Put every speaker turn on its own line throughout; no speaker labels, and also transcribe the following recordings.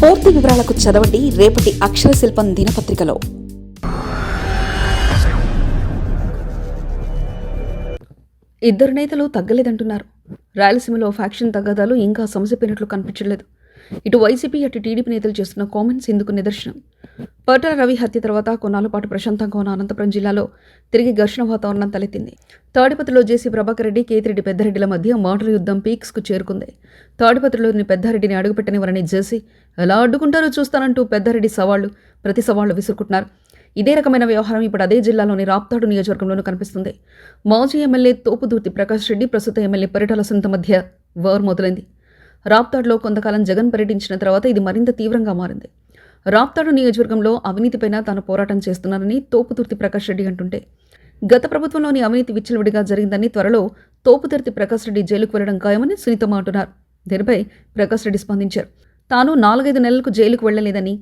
పూర్తి వివరాలకు చదవండి రేపటి అక్షర శిల్పం దినపత్రికలో.
ఇద్దరు నేతలు తగ్గలేదంటున్నారు. రాయలసీమలో ఫ్యాక్షన్ తగ్గదాలు ఇంకా సమసిపోయినట్లు కనిపించలేదు ఇటు వైసీపీ అటు టీడీపీ నేతలు చేస్తున్న కామెంట్స్ ఇందుకు నిదర్శనం. పర్టల రవి హత్య తర్వాత కొన్నాళ్ళ పాటు ప్రశాంతంగా ఉన్న అనంతపురం జిల్లాలో తిరిగి ఘర్షణ వాతావరణం తలెత్తింది. తాడిపత్రిలో జేసీ ప్రభాకర్ రెడ్డి కేతిరెడ్డి పెద్దారెడ్డిల మధ్య మాటల యుద్ధం పీక్స్కు చేరుకుంది. తాడిపత్రిలోని పెద్దారెడ్డిని అడుగుపెట్టనివారని జేసీ ఎలా అడ్డుకుంటారో చూస్తానంటూ పెద్దారెడ్డి సవాళ్ళు ప్రతి సవాళ్ళు విసురుకుంటున్నారు. ఇదే రకమైన వ్యవహారం ఇప్పుడు అదే జిల్లాలోని రాప్తాడు నియోజకవర్గంలోనూ కనిపిస్తుంది. మాజీ ఎమ్మెల్యే తోపుదూర్తి ప్రకాష్ రెడ్డి ప్రస్తుత ఎమ్మెల్యే పరిటాల సొంత మధ్య వార్ మొదలైంది. రాప్తాడులో కొంతకాలం జగన్ పర్యటించిన తర్వాత ఇది మరింత తీవ్రంగా మారింది. రాప్తాడు నియోజకవర్గంలో అవినీతిపైన తాను పోరాటం చేస్తున్నానని తోపుతుర్తి ప్రకాష్ రెడ్డి అంటుంటే గత ప్రభుత్వంలోని అవినీతి విచ్చలవిడిగా జరిగిందని త్వరలో తోపుతుర్తి ప్రకాష్ రెడ్డి జైలుకు వెళ్ళడం ఖాయమని సునీతమ్మ అంటున్నారు. దీనిపై ప్రకాష్ రెడ్డి స్పందించారు. తాను నాలుగైదు నెలలకు జైలుకు వెళ్ళలేదని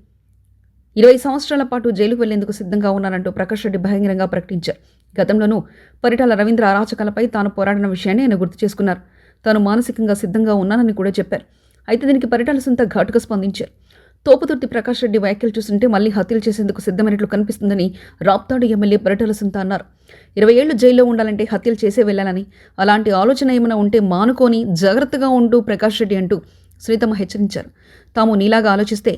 ఇరవై సంవత్సరాల పాటు జైలుకు వెళ్ళేందుకు సిద్ధంగా ఉన్నానంటూ ప్రకాష్ రెడ్డి బహిరంగంగా ప్రకటించారు. గతంలోనూ పరిటాల రవీంద్ర అరాచకాలపై తాను పోరాడిన విషయాన్ని ఆయన గుర్తు చేసుకున్నారు. తాను మానసికంగా సిద్ధంగా ఉన్నానని కూడా చెప్పారు. అయితే దీనికి పరిటాల సొంత ఘాటుగా స్పందించారు. తోపుతుర్తి ప్రకాష్ రెడ్డి వ్యాఖ్యలు చూస్తుంటే మళ్ళీ హత్యలు చేసేందుకు సిద్ధమైనట్లు కనిపిస్తుందని రాప్తాడు ఎమ్మెల్యే పరిటాల సొంత అన్నారు. ఇరవై ఏళ్ళు జైల్లో ఉండాలంటే హత్యలు చేసే వెళ్ళాలని అలాంటి ఆలోచన ఏమైనా ఉంటే మానుకొని జాగ్రత్తగా ఉంటూ ప్రకాష్ రెడ్డి అంటూ శ్రీతమ్మ హెచ్చరించారు. తాము నీలాగా ఆలోచిస్తే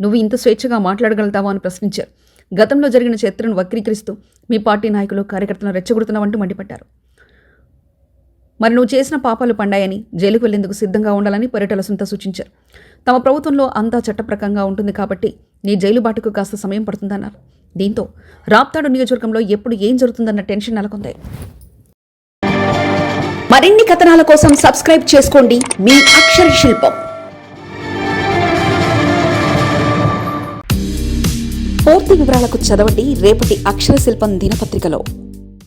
నువ్వు ఇంత స్వేచ్ఛగా మాట్లాడగలుగుతావా అని ప్రశ్నించారు. గతంలో జరిగిన చరిత్రను వక్రీకరిస్తూ మీ పార్టీ నాయకులు కార్యకర్తలను రెచ్చగొడుతున్నావంటూ మండిపడ్డారు. మరి నువ్వు చేసిన పాపాలు పండాయని జైలుకు వెళ్ళేందుకు సిద్ధంగా ఉండాలని పర్యటల సుంత సూచించారు. తమ ప్రభుత్వంలో అంతా చట్టప్రకంగా ఉంటుంది కాబట్టి నీ జైలు బాటకు కాస్త సమయం పడుతుందన్నారు. దీంతో రాప్తాడు నియోజకవర్గంలో ఎప్పుడు ఏం జరుగుతుందన్న టెన్షన్ నెలకొంది.
మరిన్ని కథనాల కోసం సబ్స్క్రైబ్ చేసుకోండి మీ అక్షర శిల్పం. పూర్తి వివరాలకు చదవండి రేపటి అక్షర శిల్పం దినపత్రికలో.